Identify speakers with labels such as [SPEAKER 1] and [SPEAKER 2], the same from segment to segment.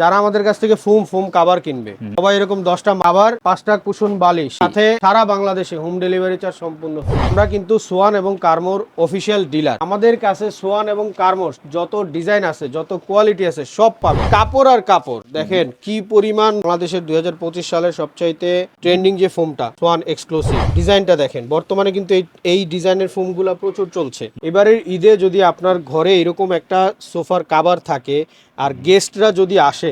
[SPEAKER 1] যারা আমাদের কাছ থেকে ফোম ফোম কাভার কিনবে। সবাই এরকম দশটা মাবার পাঁচটা কুশন বালিশ সাথে সারা বাংলাদেশে হোম ডেলিভারি চার্জ সম্পূর্ণ। আমরা কিন্তু সোয়ান এবং কার্মোর অফিসিয়াল ডিলার আমাদের কাছে সোয়ান এবং কার্মোর যত ডিজাইন আছে যত কোয়ালিটি আছে সব পাবে। কাপড় আর কাপড় দেখেন কি পরিমাণ বাংলাদেশের দুই সালের সবচাইতে ট্রেন্ডিং যে ফোমটা সোয়ান এক্সক্লুসিভ ডিজাইনটা দেখেন বর্তমানে কিন্তু এই এই ডিজাইনের ফোমগুলো প্রচুর চলছে। এবারের ঈদে যদি আপনার ঘরে এরকম একটা সোফার কাবার থাকে আর গেস্টরা যদি আসে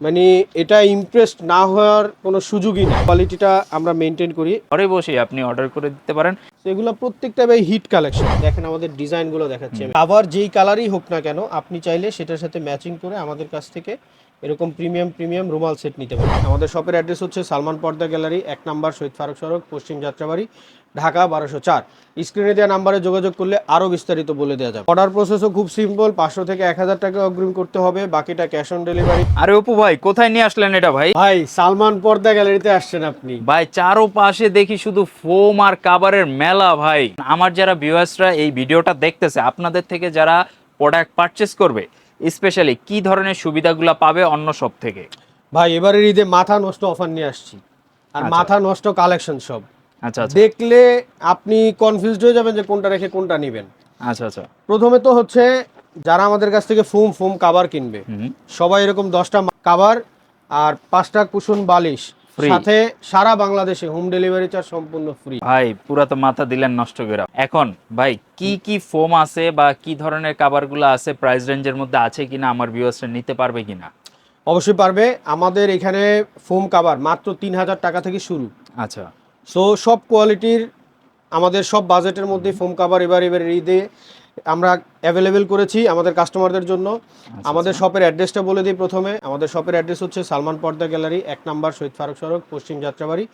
[SPEAKER 1] মানে এটা ইমপ্রেসড না হওয়ার কোনো সুযোগই নেই। কোয়ালিটিটা আমরা মেনটেন করি।
[SPEAKER 2] ঘরে বসে আপনি অর্ডার করে দিতে পারেন।
[SPEAKER 1] এগুলো প্রত্যেকটা ভাই হিট কালেকশন দেখেন আমাদের ডিজাইনগুলো দেখাচ্ছি। আবার যেই কালারই হোক না কেন আপনি চাইলে সেটার সাথে ম্যাচিং করে আমাদের কাছ থেকে এরকম প্রিমিয়াম প্রিমিয়াম রুমাল সেট নিতে পারেন। আমাদের শপের অ্যাড্রেস হচ্ছে সালমান পর্দা গ্যালারি এক নাম্বার শহীদ ফারুক সড়ক পশ্চিম যাত্রাবাড়ি ঢাকা বারোশো চার। স্ক্রিনে দেওয়া নাম্বারে যোগাযোগ করলে আরও বিস্তারিত বলে দেওয়া যাবে। অর্ডার প্রসেসও খুব সিম্পল পাঁচশো থেকে এক হাজার টাকা অগ্রিম করতে হবে বাকিটা ক্যাশ অন ডেলিভারি
[SPEAKER 2] আরে অপু ভাই কোথায় নিয়ে আসলেন এটা ভাই?
[SPEAKER 1] ভাই সালমান পর্দা গ্যালারিতে আসছেন আপনি।
[SPEAKER 2] ভাই চারো পাশে দেখি শুধু ফোম আর কাভারের মেলা ভাই। আমার যারা ভিউয়ার্সরা এই ভিডিওটা দেখতেছে আপনাদের থেকে যারা প্রোডাক্ট পারচেস করবে স্পেশালি কি ধরনের সুবিধাগুলো পাবে অন্য সব থেকে?
[SPEAKER 1] ভাই এবারের ঈদে মাথা নষ্ট অফার নিয়ে আসছি। আর
[SPEAKER 2] আচ্ছা।
[SPEAKER 1] মাথা নষ্ট কালেকশন সব।
[SPEAKER 2] আচ্ছা আচ্ছা।
[SPEAKER 1] দেখলে আপনি কনফিউজড হয়ে যাবেন যে কোনটা রেখে কোনটা নেবেন।
[SPEAKER 2] আচ্ছা আচ্ছা।
[SPEAKER 1] প্রথমে তো হচ্ছে যারা আমাদের কাছ থেকে ফোম ফোম কাভার কিনবে সবাই এরকম দশটা কাভার আর পাঁচটা কুশন বালিশ। সাথে সারা বাংলাদেশে হোম ডেলিভারি চার্জ সম্পূর্ণ ফ্রি
[SPEAKER 2] ভাই পুরা তো মাথা দিলেন নষ্ট করে। এখন ভাই কি কি ফোম আছে বা কি ধরনের কাভারগুলো আছে প্রাইস রেঞ্জের মধ্যে আছে কিনা আমার ভিউয়ার্সরা নিতে পারবে কিনা?
[SPEAKER 1] অবশ্যই পারবে। আমাদের এখানে ফোম কাভার মাত্র তিন হাজার টাকা থেকে শুরু।
[SPEAKER 2] আচ্ছা।
[SPEAKER 1] সো সব কোয়ালিটির আমাদের সব বাজেটের মধ্যে ফোম কাভার এবার এবার ঈদে আমরা অ্যাভেলেবেল করেছি আমাদের কাস্টমারদের জন্য। আমাদের শপের অ্যাড্রেসটা বলে দিই প্রথমে। আমাদের শপের অ্যাড্রেস হচ্ছে সালমান পর্দা গ্যালারি এক নাম্বার শহীদ ফারুক সড়ক পশ্চিম যাত্রাবাড়ি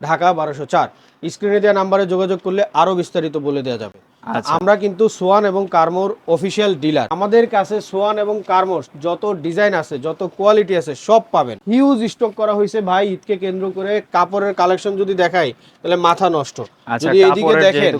[SPEAKER 1] ঢাকা বারোশো চার। স্ক্রিনে দেওয়া নাম্বারে যোগাযোগ করলে আরও বিস্তারিত বলে দেওয়া যাবে।
[SPEAKER 2] আচ্ছা
[SPEAKER 1] আমরা কিন্তু সোয়ান এবং কার্মোর অফিসিয়াল ডিলার আমাদের কাছে সোয়ান এবং কার্মোর যত ডিজাইন আছে যত কোয়ালিটি আছে সব পাবেন। হিউজ স্টক করা হয়েছে ভাই ঈদকে কেন্দ্র করে কাপড়ের কালেকশন যদি দেখাই তাহলে মাথা নষ্ট।
[SPEAKER 2] আচ্ছা
[SPEAKER 1] যদি এইদিকে দেখেন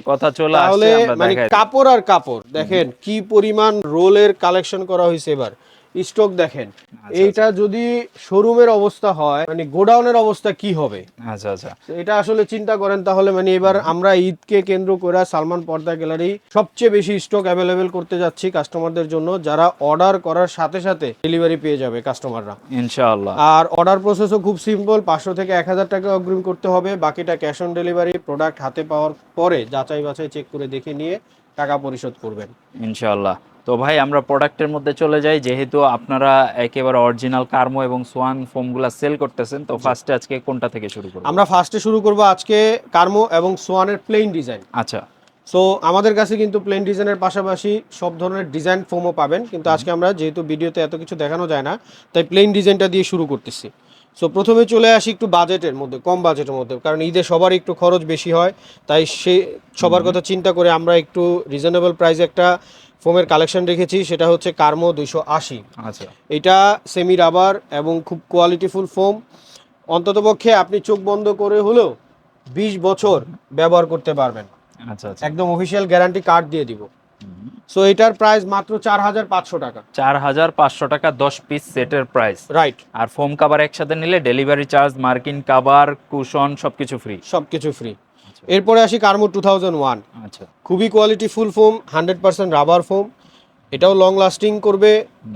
[SPEAKER 1] তাহলে মানে কাপড় আর কাপড় দেখেন কি পরিমাণ রোলের কালেকশন করা হয়েছে এবার। স্টক দেখেন।
[SPEAKER 2] আচ্ছা,
[SPEAKER 1] এইটা যদি শোরুমের অবস্থা হয় মানে গোডাউনের অবস্থা কি হবে?
[SPEAKER 2] আচ্ছা আচ্ছা।
[SPEAKER 1] এটা আসলে চিন্তা করেন তাহলে মানে এবার আমরা ঈদকে কেন্দ্র করে সালমান পর্দা গ্যালারি সবচেয়ে বেশি স্টক অ্যাভেলেবেল করতে যাচ্ছি কাস্টমারদের জন্য যারা অর্ডার করার সাথে সাথে ডেলিভারি পেয়ে যাবে কাস্টমাররা
[SPEAKER 2] ইনশাআল্লাহ।
[SPEAKER 1] আর অর্ডার প্রসেসও খুব সিম্পল পাঁচশো থেকে এক হাজার টাকা অগ্রিম করতে হবে বাকিটা ক্যাশ অন ডেলিভারি প্রোডাক্ট হাতে পাওয়ার পরে যাচাই বাছাই চেক করে দেখে নিয়ে টাকা পরিশোধ করবেন।
[SPEAKER 2] ইনশাআল্লাহ। তো ভাই আমরা প্রোডাক্টের মধ্যে চলে যাই। যেহেতু আপনারা একেবারে অরিজিনাল কার্মো এবং সোয়ান ফোমগুলা সেল করতেছেন তো ফার্স্টে আজকে কোনটা থেকে শুরু করব?
[SPEAKER 1] আমরা ফার্স্টে শুরু করব আজকে কার্মো এবং সোয়ানের প্লেন ডিজাইন
[SPEAKER 2] আচ্ছা।
[SPEAKER 1] সো আমাদের কাছে কিন্তু প্লেন ডিজাইনের পাশাপাশি সব ধরনের ডিজাইন ফোমও পাবেন। কিন্তু আজকে আমরা যেহেতু ভিডিওতে এত কিছু দেখানো যায় না তাই প্লেন ডিজাইনটা দিয়ে শুরু করতেছি। সো প্রথমে চলে আসি একটু বাজেটের মধ্যে কম বাজেটের মধ্যে। কারণ ঈদে সবার একটু খরচ বেশি হয় তাই সে সবার কথা চিন্তা করে আমরা একটু রিজনেবল প্রাইসে একটা ফোমের কালেকশন রেখেছি সেটা হচ্ছে কার্মো দুইশো আশি।
[SPEAKER 2] আচ্ছা।
[SPEAKER 1] এটা সেমি রাবার এবং খুব কোয়ালিটিফুল ফোম অন্ততপক্ষে আপনি চোখ বন্ধ করে হলেও বিশ বছর ব্যবহার করতে পারবেন।
[SPEAKER 2] আচ্ছা আচ্ছা।
[SPEAKER 1] একদম অফিসিয়াল গ্যারান্টি কার্ড দিয়ে দিব। সো এটার প্রাইস মাত্র চার হাজার পাঁচশো টাকা।
[SPEAKER 2] চার হাজার পাঁচশো টাকা দশ পিস সেটের প্রাইস
[SPEAKER 1] রাইট
[SPEAKER 2] আর ফোম কাভার একসাথে নিলে ডেলিভারি চার্জ মার্কিন কাভার কুশন সবকিছু ফ্রি
[SPEAKER 1] সবকিছু ফ্রি এরপরে আসি কার্মো টু থাউজেন্ড ওয়ান
[SPEAKER 2] আচ্ছা।
[SPEAKER 1] খুবই quality full foam hundred percent rubber foam এটাও লং লাস্টিং করবে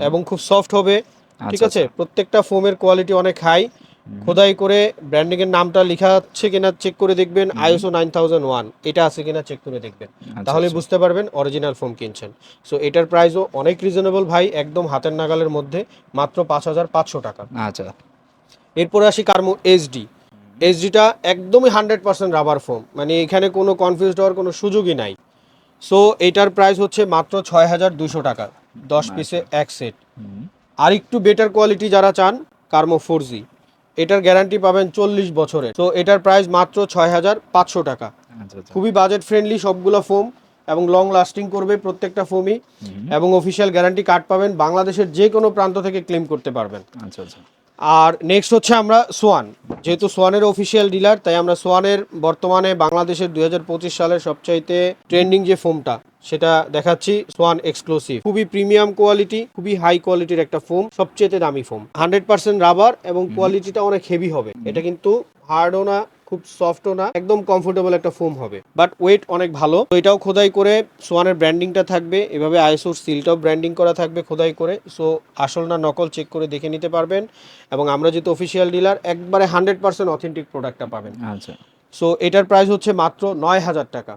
[SPEAKER 1] এবং খুব সফট হবে ঠিক
[SPEAKER 2] আচ্ছা,
[SPEAKER 1] আছে? প্রত্যেকটা ফোমের কোয়ালিটি অনেক হাই খোদাই করে ব্র্যান্ডিং এর নামটা লেখা আছে কিনা চেক করে দেখবেন আইএসও নাইন থাউজেন্ড ওয়ান এটা আছে কিনা চেক করে দেখবেন।
[SPEAKER 2] আচ্ছা,
[SPEAKER 1] তাহলে
[SPEAKER 2] আচ্ছা।
[SPEAKER 1] বুঝতে পারবেন অরিজিনাল ফোম কিনছেন। সো এটার প্রাইসও অনেক রিজনেবল ভাই একদম হাতের নাগালের মধ্যে মাত্র পাঁচ হাজার পাঁচশো টাকা।
[SPEAKER 2] আচ্ছা।
[SPEAKER 1] এরপরে আসি কার্মো এইচডি এইচডিটা একদমই হান্ড্রেড পার্সেন্ট রাবার ফোম মানে এখানে কোনো কনফিউজ হওয়ার কোনো সুযোগই নাই। সো এটার প্রাইস হচ্ছে মাত্র ছয় হাজার দুশো টাকা। দশ পিসে এক সেট আর একটু বেটার কোয়ালিটি যারা চান কার্মো ফোর জি এটার গ্যারান্টি পাবেন চল্লিশ বছরের। তো এটার প্রাইস মাত্র ছয় হাজার পাঁচশো টাকা।
[SPEAKER 2] আচ্ছা আচ্ছা।
[SPEAKER 1] খুবই বাজেট ফ্রেন্ডলি সবগুলো ফোম এবং লং লাস্টিং করবে প্রত্যেকটা ফোমই এবং অফিসিয়াল গ্যারান্টি কার্ড পাবেন বাংলাদেশের যে কোনো প্রান্ত থেকে ক্লেম করতে পারবেন।
[SPEAKER 2] আচ্ছা আচ্ছা।
[SPEAKER 1] আর নেক্সট হচ্ছে আমরা সোয়ান। যেহেতু সোয়ানের অফিসিয়াল ডিলার তাই আমরা সোয়ানের বর্তমানে বাংলাদেশের দুই হাজার পঁচিশ সালের সবচাইতে ট্রেন্ডিং যে ফোমটা সেটা দেখাচ্ছি সোয়ান এক্সক্লুসিভ খুবই প্রিমিয়াম কোয়ালিটি খুবই হাই কোয়ালিটির একটা ফোম সবচেয়ে দামি ফোম। হান্ড্রেড পার্সেন্ট রাবার এবং কোয়ালিটিটা অনেক হেভি হবে। এটা কিন্তু হার্ডও না খুব সফটও না একদম কমফোর্টেবল একটা ফোম হবে। বাট ওয়েট অনেক ভালো। তো এটাও খোদাই করে সোয়ানের ব্র্যান্ডিংটা থাকবে। এভাবে আইএসওর সিলটাও ব্র্যান্ডিং করা থাকবে খোদাই করে। সো আসল না নকল চেক করে দেখে নিতে পারবেন। এবং আমরা যেহেতু অফিসিয়াল ডিলার একবারে হান্ড্রেড পার্সেন্ট অথেন্টিক প্রোডাক্টটা পাবেন।
[SPEAKER 2] আচ্ছা।
[SPEAKER 1] সো এটার প্রাইস হচ্ছে মাত্র নয় হাজার টাকা।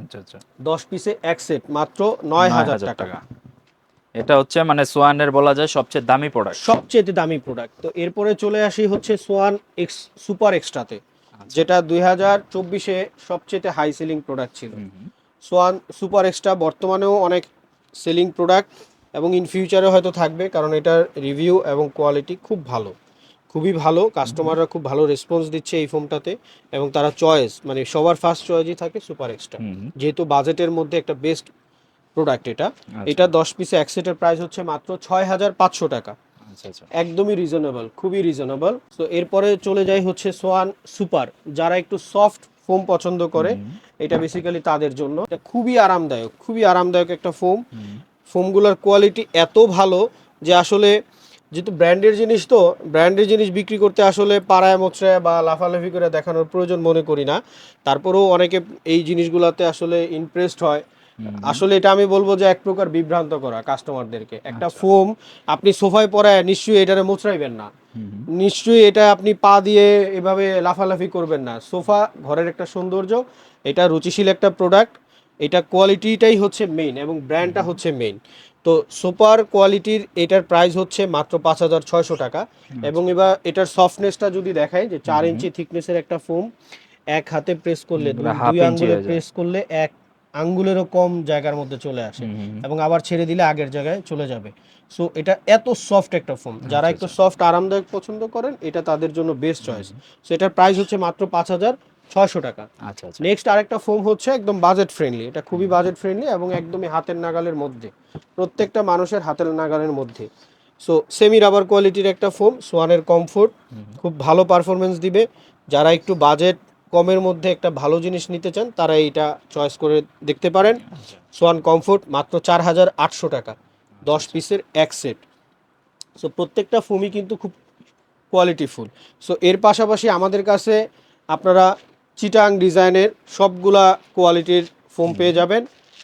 [SPEAKER 2] আচ্ছা আচ্ছা।
[SPEAKER 1] দশ পিসে এক সেট মাত্র নয় হাজার টাকা।
[SPEAKER 2] এটা হচ্ছে মানে সোয়ানের বলা যায় সবচেয়ে দামি প্রোডাক্ট
[SPEAKER 1] সবচেয়ে দামি প্রোডাক্ট তো এরপরে চলে আসি হচ্ছে সোয়ান এক্স সুপার এক্সট্রাতে যেটা দুই হাজার চব্বিশে সবচেয়ে হাই সেলিং প্রোডাক্ট ছিল। সোয়ান সুপার এক্সট্রা বর্তমানেও অনেক সেলিং প্রোডাক্ট এবং ইন ফিউচারে হয়তো থাকবে কারণ এটার রিভিউ এবং কোয়ালিটি খুব ভালো। খুবই ভালো কাস্টমাররা খুব ভালো রেসপন্স দিচ্ছে এই ফোনটাতে এবং তারা চয়েস মানে সবার ফার্স্ট চয়েসই থাকে সুপার এক্সট্রা যেহেতু বাজেটের মধ্যে একটা বেস্ট প্রোডাক্ট এটা। এটা দশ পিসে এক সেটের প্রাইস হচ্ছে মাত্র ছয় হাজার পাঁচশো টাকা।
[SPEAKER 2] আচ্ছা আচ্ছা
[SPEAKER 1] একদমই রিজনেবল খুবই রিজনেবল তো এরপরে চলে যাই হচ্ছে সোয়ান সুপার যারা একটু সফট ফোম পছন্দ করে এটা বেসিক্যালি তাদের জন্য। এটা খুবই আরামদায়ক খুবই আরামদায়ক একটা ফোম ফোমগুলোর কোয়ালিটি এত ভালো যে আসলে যেহেতু ব্র্যান্ডের জিনিস তো ব্র্যান্ডের জিনিস বিক্রি করতে আসলে পাড়ায় মোচড়ায় বা লাফালাফি করে দেখানোর প্রয়োজন মনে করি না। তারপরেও অনেকে এই জিনিসগুলোতে আসলে ইমপ্রেসড হয়। আসলে এটা আমি বলব যে এক প্রকার বিভ্রান্ত করা কাস্টমারদেরকে একটা ফোম আপনি সোফায় পরায় নিশ্চয়ই এটারে মোচড়াইবেন না। নিশ্চয়ই এটা আপনি পা দিয়ে এভাবে লাফালাফি করবেন না। সোফা ঘরের একটা সৌন্দর্য এটা রুচিশীল একটা প্রোডাক্ট এটা কোয়ালিটিটাই হচ্ছে মেইন এবং ব্র্যান্ডটা হচ্ছে মেইন তো সুপার কোয়ালিটির এটার প্রাইস হচ্ছে মাত্র পাঁচ হাজার ছয়শো টাকা এবং এবার এটার সফটনেসটা যদি দেখায় যে চার ইঞ্চি থিকনেসের একটা ফোম এক হাতে প্রেস করলে দুই-
[SPEAKER 2] half
[SPEAKER 1] আঙ্গুলে প্রেস করলে এক আঙ্গুলেরও কম জায়গার মধ্যে চলে আসে এবং আবার ছেড়ে দিলে আগের জায়গায় চলে যাবে। সো এটা এত সফট একটা ফোন যারা একটু সফট আরামদায়ক পছন্দ করেন এটা তাদের জন্য বেস্ট চয়েস সো এটার প্রাইস হচ্ছে মাত্র পাঁচ হাজার ছয়শো টাকা।
[SPEAKER 2] আচ্ছা আচ্ছা।
[SPEAKER 1] নেক্সট আরেকটা ফোম হচ্ছে একদম বাজেট ফ্রেন্ডলি এটা খুবই বাজেট ফ্রেন্ডলি এবং একদমই হাতের নাগালের মধ্যে। প্রত্যেকটা মানুষের হাতের নাগালের মধ্যে। সো সেমি রাবার কোয়ালিটির একটা ফোম সোয়ানের কমফোর্ট খুব ভালো পারফরমেন্স দিবে। যারা একটু বাজেট কমের মধ্যে একটা ভালো জিনিস নিতে চান তারা এইটা চয়েস করে দেখতে পারেন। সোয়ান কমফোর্ট মাত্র চার হাজার আটশো টাকা দশ পিসের এক সেট সো প্রত্যেকটা ফোমই কিন্তু খুব কোয়ালিটিফুল সো এর পাশাপাশি আমাদের কাছে আপনারা চিটাং ডিজাইনের সবগুলা কোয়ালিটির ফোম পেয়ে যাবেন।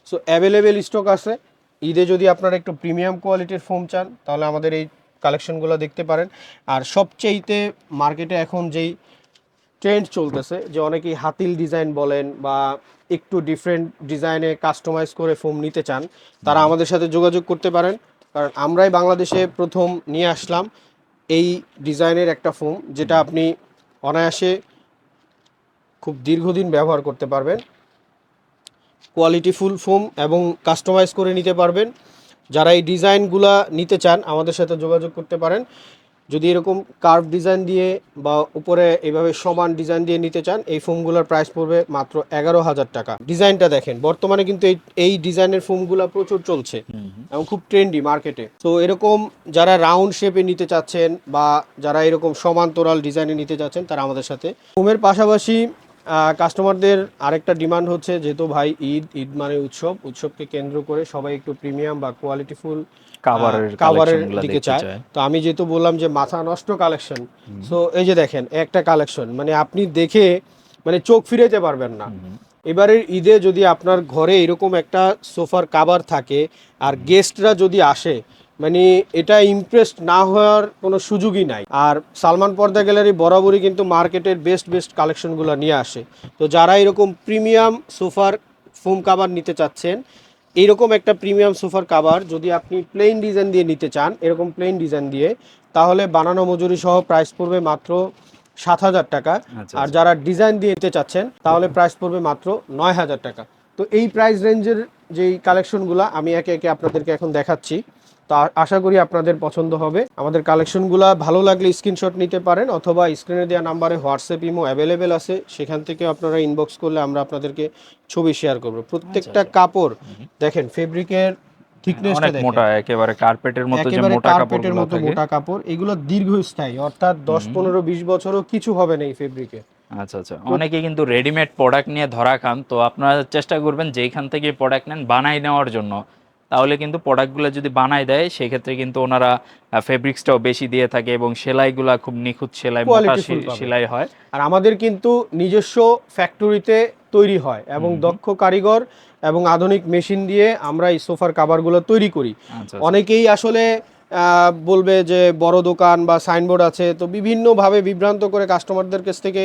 [SPEAKER 1] সো অ্যাভেলেবেল স্টক আছে। ঈদে যদি আপনারা একটু প্রিমিয়াম কোয়ালিটির ফোম চান তাহলে আমাদের এই কালেকশনগুলো দেখতে পারেন। আর সবচেয়েতে মার্কেটে এখন যেই ট্রেন্ড চলতেছে যে অনেকেই হাতিল ডিজাইন বলেন বা একটু ডিফারেন্ট ডিজাইনে কাস্টমাইজ করে ফোম নিতে চান তারা আমাদের সাথে যোগাযোগ করতে পারেন। কারণ আমরাই বাংলাদেশে প্রথম নিয়ে আসলাম এই ডিজাইনের একটা ফোম যেটা আপনি অনায়াসে খুব দীর্ঘদিন ব্যবহার করতে পারবেন। কোয়ালিটিফুল ফোম এবং কাস্টমাইজ করে নিতে পারবেন। যারা এই ডিজাইনগুলা নিতে চান আমাদের সাথে যোগাযোগ করতে পারেন। যদি এরকম কার্ভ ডিজাইন দিয়ে বা উপরে এইভাবে সমান ডিজাইন দিয়ে নিতে চান এই ফোমগুলোর প্রাইস পড়বে মাত্র এগারো হাজার টাকা। ডিজাইনটা দেখেন বর্তমানে কিন্তু এই এই ডিজাইনের ফোমগুলো প্রচুর চলছে এবং খুব ট্রেন্ডি মার্কেটে তো এরকম যারা রাউন্ড শেপে নিতে চাচ্ছেন বা যারা এরকম সমান্তরাল ডিজাইনে নিতে চাচ্ছেন তারা আমাদের সাথে। ফোমের পাশাপাশি কাস্টমারদের আরেকটা ডিমান্ড হচ্ছে যেহেতু ভাই ঈদ ঈদ মানে উৎসব উৎসবকে কেন্দ্র করে সবাই একটু প্রিমিয়াম বা কোয়ালিটিফুল
[SPEAKER 2] কাভারের
[SPEAKER 1] কাভারের দিকে চায়। তো আমি যেহেতু বললাম যে মাথা নষ্ট কালেকশন সো এই যে দেখেন একটা কালেকশন মানে আপনি দেখে মানে চোখ ফিরাইতে পারবেন না। এবারের ঈদে যদি আপনার ঘরে এরকম একটা সোফার কাভার থাকে আর গেস্টরা যদি আসে মানে এটা ইমপ্রেসড না হওয়ার কোনো সুযোগই নাই। আর সালমান পর্দা গ্যালারি বরাবরই কিন্তু মার্কেটের বেস্ট বেস্ট কালেকশনগুলো নিয়ে আসে। তো যারা এরকম প্রিমিয়াম সোফার ফোম কাভার নিতে চাচ্ছেন এইরকম একটা প্রিমিয়াম সোফার কাভার যদি আপনি প্লেন ডিজাইন দিয়ে নিতে চান এরকম প্লেন ডিজাইন দিয়ে তাহলে বানানো মজুরি সহ প্রাইস পড়বে মাত্র সাত হাজার টাকা।
[SPEAKER 2] আচ্ছা,
[SPEAKER 1] আর যারা ডিজাইন দিয়ে নিতে চাচ্ছেন তাহলে প্রাইস পড়বে মাত্র নয় হাজার টাকা। তো এই প্রাইস রেঞ্জের যেই কালেকশনগুলো আমি একে একে আপনাদেরকে এখন দেখাচ্ছি। তো আশা করি আপনাদের পছন্দ হবে। আমাদের কালেকশনগুলো ভালো লাগলে স্ক্রিনশট নিতে পারেন অথবা স্ক্রিনে দেওয়া নাম্বারে হোয়াটসঅ্যাপ ইমো অ্যাভেলেবেল আছে। সেখান থেকে আপনারা ইনবক্স করলে আমরা আপনাদেরকে ছবি শেয়ার করব। প্রত্যেকটা কাপড় দেখেন ফেব্রিকের থিকনেসটা দেখেন।
[SPEAKER 2] মোটা একেবারে কার্পেটের মতো যে মোটা
[SPEAKER 1] মতো মোটা কাপড়। এগুলো দীর্ঘস্থায়ী অর্থাৎ বছরও কিছু হবে না এই ফেব্রিকে
[SPEAKER 2] আচ্ছা আচ্ছা। অনেকে কিন্তু রেডিমেড প্রোডাক্ট নিয়ে ধরা খান তো আপনারা চেষ্টা করবেন যেখান থেকে প্রোডাক্ট নেন বানাই নেওয়ার জন্য। তাহলে কিন্তু প্রোডাক্টগুলো যদি বানাই দেয় সেক্ষেত্রে কিন্তু ওনারা ফেব্রিক্সটাও বেশি দিয়ে থাকে এবং সেলাইগুলা খুব নিখুঁত সেলাই মোটা। সেলাই হয়।
[SPEAKER 1] আর আমাদের কিন্তু নিজস্ব ফ্যাক্টরিতে তৈরি হয় এবং দক্ষ কারিগর এবং আধুনিক মেশিন দিয়ে আমরা এই সোফার কাভারগুলো তৈরি করি।
[SPEAKER 2] আচ্ছা
[SPEAKER 1] অনেকেই আসলে আহ, বলবে যে বড় দোকান বা সাইনবোর্ড আছে তো বিভিন্নভাবে বিভ্রান্ত করে কাস্টমারদের কাছ থেকে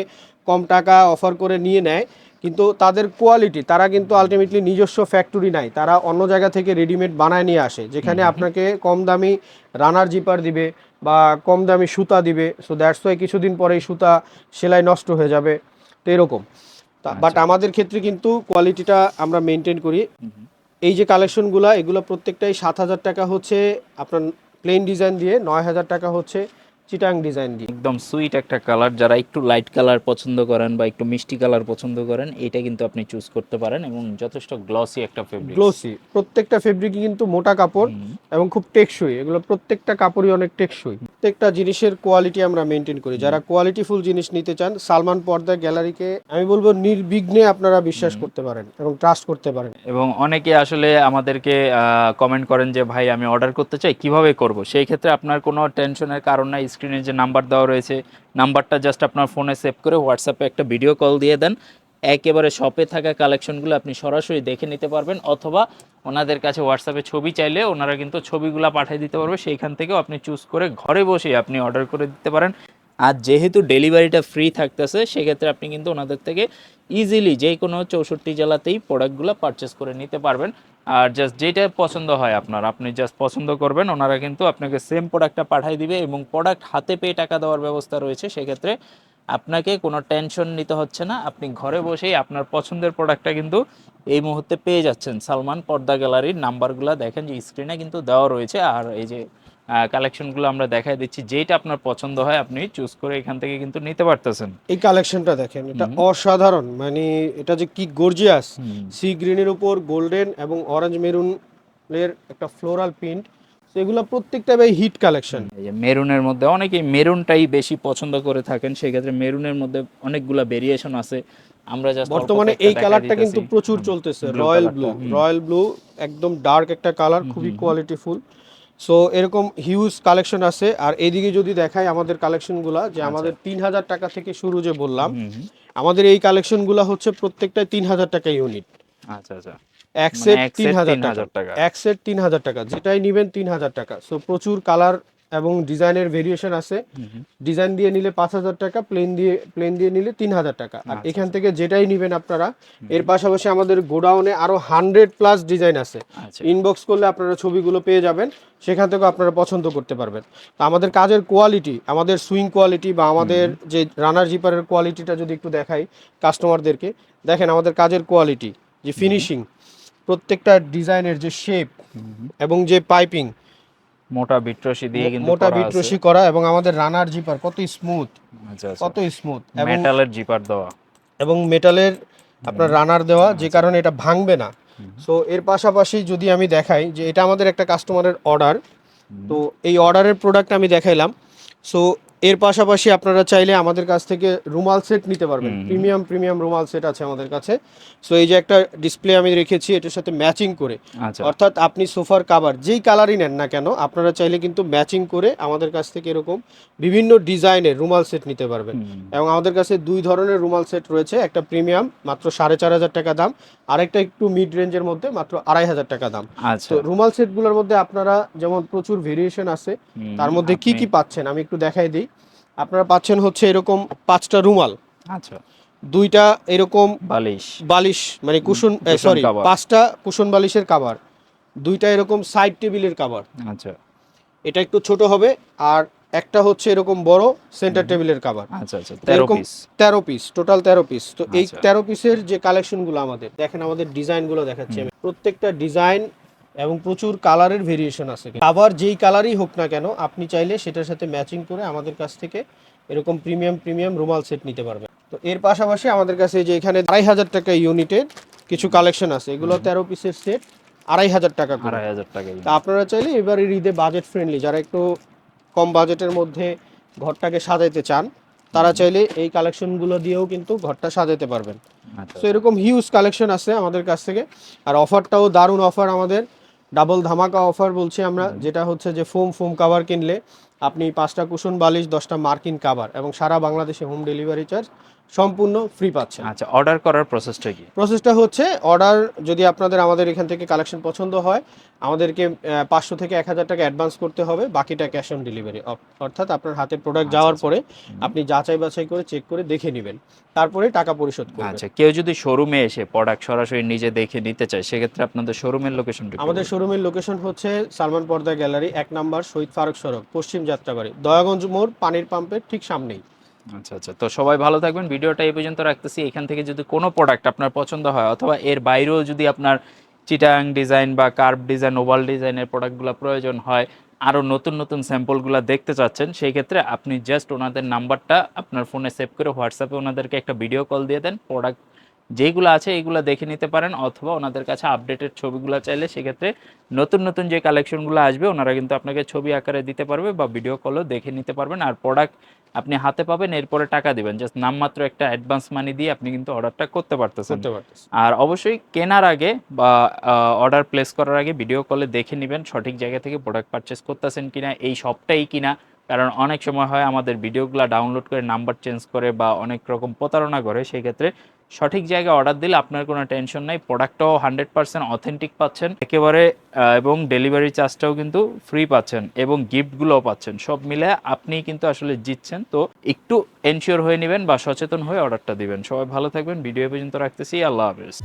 [SPEAKER 1] কম টাকা অফার করে নিয়ে নেয়। কিন্তু তাদের কোয়ালিটি তারা কিন্তু আলটিমেটলি নিজস্ব ফ্যাক্টরি নাই। তারা অন্য জায়গা থেকে রেডিমেড বানায় নিয়ে আসে যেখানে আপনাকে কম দামি রানার জিপার দিবে বা কম দামি সুতা দিবে। সো দ্যাটস ওয়াই কিছুদিন পরেই সুতা সেলাই নষ্ট হয়ে যাবে। তো এরকম। বাট আমাদের ক্ষেত্রে কিন্তু কোয়ালিটিটা আমরা মেনটেন করি। এই যে কালেকশনগুলো এগুলো প্রত্যেকটাই সাত হাজার টাকা হচ্ছে আপনার প্লেন ডিজাইন দিয়ে নয় হাজার টাকা হচ্ছে চিটাং ডিজাইন দিয়ে।
[SPEAKER 2] একদম সুইট একটা কালার যারা একটু লাইট কালার পছন্দ করেন বা একটু মিষ্টি কালার পছন্দ করেন এটা কিন্তু আপনি চুজ করতে পারেন এবং যথেষ্ট গ্লসি একটা ফেব্রিক
[SPEAKER 1] গ্লোসি প্রত্যেকটা ফেব্রিকই কিন্তু মোটা কাপড় এবং খুব টেকসই। এগুলো প্রত্যেকটা কাপড়ই অনেক টেকসই। প্রত্যেকটা জিনিসের কোয়ালিটি আমরা মেনটেন করি। যারা কোয়ালিটিফুল জিনিস নিতে চান সালমান পর্দা গ্যালারিকে আমি বলব নির্বিঘ্নে আপনারা বিশ্বাস করতে পারেন এবং ট্রাস্ট করতে পারেন।
[SPEAKER 2] এবং অনেকে আসলে আমাদেরকে কমেন্ট করেন যে ভাই আমি অর্ডার করতে চাই কীভাবে করব? সেই ক্ষেত্রে আপনার কোনো টেনশনের কারণ নাই। স্ক্রিনে যে নাম্বার দেওয়া রয়েছে নাম্বারটা জাস্ট আপনার ফোনে সেভ করে হোয়াটসঅ্যাপে একটা ভিডিও কল দিয়ে দেন। একেবারে শপে থাকা কালেকশনগুলো আপনি সরাসরি দেখে নিতে পারবেন অথবা ওনাদের কাছে হোয়াটসঅ্যাপে ছবি চাইলে ওনারা কিন্তু ছবিগুলো পাঠিয়ে দিতে পারবে। সেইখান থেকেও আপনি চুজ করে ঘরে বসে আপনি অর্ডার করে দিতে পারেন। আর যেহেতু ডেলিভারিটা ফ্রি থাকতেছে, সেক্ষেত্রে আপনি কিন্তু ওনাদের থেকে ইজিলি যে কোনো চৌষট্টি জেলাতেই প্রোডাক্টগুলো পারচেস করে নিতে পারবেন। আর জাস্ট যেটা পছন্দ হয় আপনার, আপনি জাস্ট পছন্দ করবেন, ওনারা কিন্তু আপনাকে সেম প্রোডাক্টটা পাঠিয়ে দিবে এবং প্রোডাক্ট হাতে পেয়ে টাকা দেওয়ার ব্যবস্থা রয়েছে। সেক্ষেত্রে আপনাকে কোনো টেনশন নিতে হচ্ছে না। আপনি ঘরে বসেই আপনার পছন্দের প্রোডাক্টটা কিন্তু এই মুহূর্তে পেয়ে যাচ্ছেন। সালমান পর্দা গ্যালারির নাম্বারগুলো দেখেন যে স্ক্রিনে কিন্তু দেওয়া রয়েছে। আর এই যে কালেকশনগুলো আমরা দেখাই দিচ্ছি যেটা আপনার পছন্দ হয় আপনি চুজ করে এখান থেকে কিন্তু নিতে পারতেছেন।
[SPEAKER 1] এই কালেকশনটা দেখেন এটা অসাধারণ। মানে এটা যে কি গর্জিয়াস সি গ্রিনের উপর গোল্ডেন এবং অরেঞ্জ মেরুন এর একটা ফ্লোরাল প্রিন্ট এগুলো প্রত্যেকটা ভাই হিট কালেকশন
[SPEAKER 2] মেরুনের মধ্যে অনেকেই মেরুনটাই বেশি পছন্দ করে থাকেন সেক্ষেত্রে মেরুনের মধ্যে অনেকগুলা ভেরিয়েশন আছে। আমরা
[SPEAKER 1] বর্তমানে এই কালারটা কিন্তু প্রচুর চলতেছে রয়্যাল ব্লু রয়্যাল ব্লু একদম ডার্ক একটা কালার খুবই কোয়ালিটিফুল সো এরকম হিউজ কালেকশন আছে। আর এদিকে যদি দেখাই আমাদের কালেকশনগুলা যে আমাদের তিন হাজার টাকা থেকে শুরু যে বললাম। আমাদের এই কালেকশনগুলা হচ্ছে প্রত্যেকটাই তিন হাজার টাকা ইউনিট
[SPEAKER 2] আচ্ছা আচ্ছা।
[SPEAKER 1] এক সেট তিন হাজার টাকা। এক সেট তিন হাজার টাকা। যেটাই নিবেন তিন হাজার টাকা। সো প্রচুর কালার এবং ডিজাইনের ভেরিয়েশন আছে। ডিজাইন দিয়ে নিলে পাঁচ হাজার টাকা প্লেন দিয়ে প্লেন দিয়ে নিলে তিন হাজার টাকা। আর
[SPEAKER 2] আচ্ছা,
[SPEAKER 1] এখান থেকে যেটাই নিবেন আপনারা এর পাশাপাশি আমাদের গোডাউনে আরও হান্ড্রেড প্লাস ডিজাইন আছে।
[SPEAKER 2] আচ্ছা।
[SPEAKER 1] ইনবক্স করলে আপনারা ছবিগুলো পেয়ে যাবেন। সেখান থেকেও আপনারা পছন্দ করতে পারবেন। তো আমাদের কাজের কোয়ালিটি আমাদের সুইং কোয়ালিটি বা আমাদের যে রানার জিপারের কোয়ালিটিটা যদি একটু দেখাই কাস্টমারদেরকে দেখেন আমাদের কাজের কোয়ালিটি যে ফিনিশিং প্রত্যেকটা ডিজাইনের যে শেপ এবং যে পাইপিং
[SPEAKER 2] মোটা বিট্রসি দিয়ে কিন্তু
[SPEAKER 1] মোটা। বিটরসি করা এবং আমাদের রানার জিপার কত স্মুথ
[SPEAKER 2] আচ্ছা আচ্ছা।
[SPEAKER 1] কত স্মুথ এবং
[SPEAKER 2] মেটালের জিপার দেওয়া।
[SPEAKER 1] এবং মেটালের আপনার রানার দেওয়া যে কারণে এটা ভাঙবে না। সো এর পাশাপাশি যদি আমি দেখাই যে এটা আমাদের একটা কাস্টমারের অর্ডার তো এই অর্ডারের প্রোডাক্ট আমি দেখাইলাম। সো এর পাশাপাশি আপনারা চাইলে আমাদের কাছ থেকে রুমাল সেট নিতে পারবেন। প্রিমিয়াম প্রিমিয়াম রুমাল সেট আছে আমাদের কাছে। সো এই যে একটা ডিসপ্লে আমি রেখেছি এটার সাথে ম্যাচিং করে।
[SPEAKER 2] আচ্ছা।
[SPEAKER 1] অর্থাৎ আপনি সোফার কাভার যেই কালারই নেন না কেন আপনারা চাইলে কিন্তু ম্যাচিং করে আমাদের কাছ থেকে এরকম বিভিন্ন ডিজাইনের রুমাল সেট নিতে পারবেন। এবং আমাদের কাছে দুই ধরনের রুমাল সেট রয়েছে একটা প্রিমিয়াম মাত্র সাড়ে চার হাজার টাকা দাম আরেকটা একটু মিড রেঞ্জের মধ্যে মাত্র আড়াই হাজার টাকা দাম।
[SPEAKER 2] আচ্ছা।
[SPEAKER 1] তো রুমাল সেটগুলোর মধ্যে আপনারা যেমন প্রচুর ভেরিয়েশন আছে তার মধ্যে কি কি পাচ্ছেন আমি একটু দেখাই দিই। আপনারা পাচ্ছেন হচ্ছে এরকম পাঁচটা রুমাল।
[SPEAKER 2] আচ্ছা।
[SPEAKER 1] দুইটা এরকম
[SPEAKER 2] বালিশ।
[SPEAKER 1] বালিশ মানে কুশন সরি পাঁচটা কুশন বালিশের কাভার দুইটা এরকম সাইড টেবিলের কাভার
[SPEAKER 2] আচ্ছা।
[SPEAKER 1] এটা একটু ছোট হবে আর একটা হচ্ছে এরকম বড় সেন্টার টেবিলের কাভার
[SPEAKER 2] আচ্ছা আচ্ছা তেরো
[SPEAKER 1] এরকম
[SPEAKER 2] পিস
[SPEAKER 1] তেরো পিস টোটাল তেরো পিস তো এই
[SPEAKER 2] আচ্ছা।
[SPEAKER 1] তেরো পিসের যে কালেকশনগুলো আমাদের দেখেন আমাদের ডিজাইনগুলো দেখাচ্ছি আমি। প্রত্যেকটা ডিজাইন এবং প্রচুর কালারের ভেরিয়েশন আছে। আবার যেই কালারই হোক না কেন আপনি চাইলে সেটার সাথে ম্যাচিং করে আমাদের কাছ থেকে এরকম প্রিমিয়াম প্রিমিয়াম রুমাল সেট নিতে পারবেন। তো এর পাশাপাশি আমাদের কাছে যে এখানে আড়াই হাজার টাকা ইউনিটের কিছু কালেকশন আছে। এগুলো তেরো পিসের সেট আড়াই হাজার টাকা করে।
[SPEAKER 2] আড়াই হাজার টাকা
[SPEAKER 1] তা আপনারা চাইলে এবার এর ঈদে বাজেট ফ্রেন্ডলি যারা একটু কম বাজেটের মধ্যে ঘরটাকে সাজাইতে চান তারা চাইলে এই কালেকশনগুলো দিয়েও কিন্তু ঘরটা সাজাতে পারবেন।
[SPEAKER 2] আচ্ছা।
[SPEAKER 1] তো এরকম হিউজ কালেকশন আছে আমাদের কাছ থেকে। আর অফারটাও দারুণ অফার আমাদের। ডাবল ধামাকা অফার বলছি আমরা যেটা হচ্ছে যে ফোম ফোম কাভার কিনলে আপনি পাঁচটা কুশন বালিশ দশটা মার্কিন কাভার এবং সারা বাংলাদেশে হোম ডেলিভারি চার্জ সম্পূর্ণ ফ্রি পাচ্ছেন।
[SPEAKER 2] আচ্ছা অর্ডার করার প্রসেসটা কি?
[SPEAKER 1] প্রসেসটা হচ্ছে অর্ডার যদি আপনাদের আমাদের এখান থেকে কালেকশন পছন্দ হয় আমাদেরকে পাঁচশো থেকে এক হাজার টাকা অ্যাডভান্স করতে হবে বাকিটা ক্যাশ অন ডেলিভারি অর্থাৎ আপনার হাতে প্রোডাক্ট
[SPEAKER 2] আচ্ছা,
[SPEAKER 1] যাওয়ার
[SPEAKER 2] আচ্ছা।
[SPEAKER 1] পরে আপনি যাচাই বাছাই করে চেক করে দেখে নেবেন। তারপরে টাকা পরিশোধ করবেন।
[SPEAKER 2] আচ্ছা কেউ যদি শোরুমে এসে প্রোডাক্ট সরাসরি নিজে দেখে নিতে চায় সেক্ষেত্রে আপনাদের শোরুমের লোকেশনটা
[SPEAKER 1] আমাদের শোরুমের লোকেশন হচ্ছে সালমান পর্দা গ্যালারি এক নাম্বার শহীদ ফারুক সড়ক পশ্চিম যাত্রাবাড়ি। দয়াগঞ্জ মোড় পানির পাম্পের ঠিক সামনেই।
[SPEAKER 2] আচ্ছা আচ্ছা। তো সবাই ভালো থাকবেন। ভিডিওটা এই পর্যন্ত রাখতেছি। এখান থেকে যদি কোনো প্রোডাক্ট আপনার পছন্দ হয়, অথবা এর বাইরেও যদি আপনার চিটাং ডিজাইন বা কার্ভ ডিজাইন, ওভাল ডিজাইনের প্রোডাক্টগুলো প্রয়োজন হয়, আরও নতুন নতুন স্যাম্পলগুলো দেখতে চাচ্ছেন, সেই ক্ষেত্রে আপনি জাস্ট ওনাদের নাম্বারটা আপনার ফোনে সেভ করে হোয়াটসঅ্যাপে ওনাদেরকে একটা ভিডিও কল দিয়ে দেন। প্রোডাক্ট যেগুলো আছে এগুলো দেখে নিতে পারেন অথবা ওনাদের কাছে আপডেটেড ছবিগুলো চাইলে সেক্ষেত্রে নতুন নতুন যে কালেকশনগুলো আসবে ওনারা কিন্তু আপনাকে ছবি আকারে দিতে পারবে বা ভিডিও কলও দেখে নিতে পারবেন। আর প্রোডাক্ট আপনি হাতে পাবেন এরপরে টাকা দিবেন। জাস্ট নামমাত্র একটা অ্যাডভান্স মানি দিয়ে আপনি কিন্তু অর্ডারটা করতে পারতেছেন। আর অবশ্যই কেনার আগে বা অর্ডার প্লেস করার আগে ভিডিও কলে দেখে নেবেন সঠিক জায়গা থেকে প্রোডাক্ট পারচেস করতেছেন কিনা এই সবটাই কিনা। কারণ অনেক সময় হয় আমাদের ভিডিওগুলো ডাউনলোড করে নাম্বার চেঞ্জ করে বা অনেক রকম প্রতারণা করে সেই ক্ষেত্রে সঠিক জায়গায় অর্ডার দিলে আপনার কোনো টেনশন নাই প্রোডাক্টটাও হান্ড্রেড পার্সেন্ট অথেন্টিক পাচ্ছেন। একেবারে এবং ডেলিভারি চার্জটাও কিন্তু ফ্রি পাচ্ছেন এবং গিফটগুলোও পাচ্ছেন। সব মিলে আপনি কিন্তু আসলে জিতছেন। তো একটু এনশিওর হয়ে নেবেন বা সচেতন হয়ে অর্ডারটা দিবেন। সবাই ভালো থাকবেন। ভিডিও পর্যন্ত রাখতেছি। আল্লাহ হাফেজ।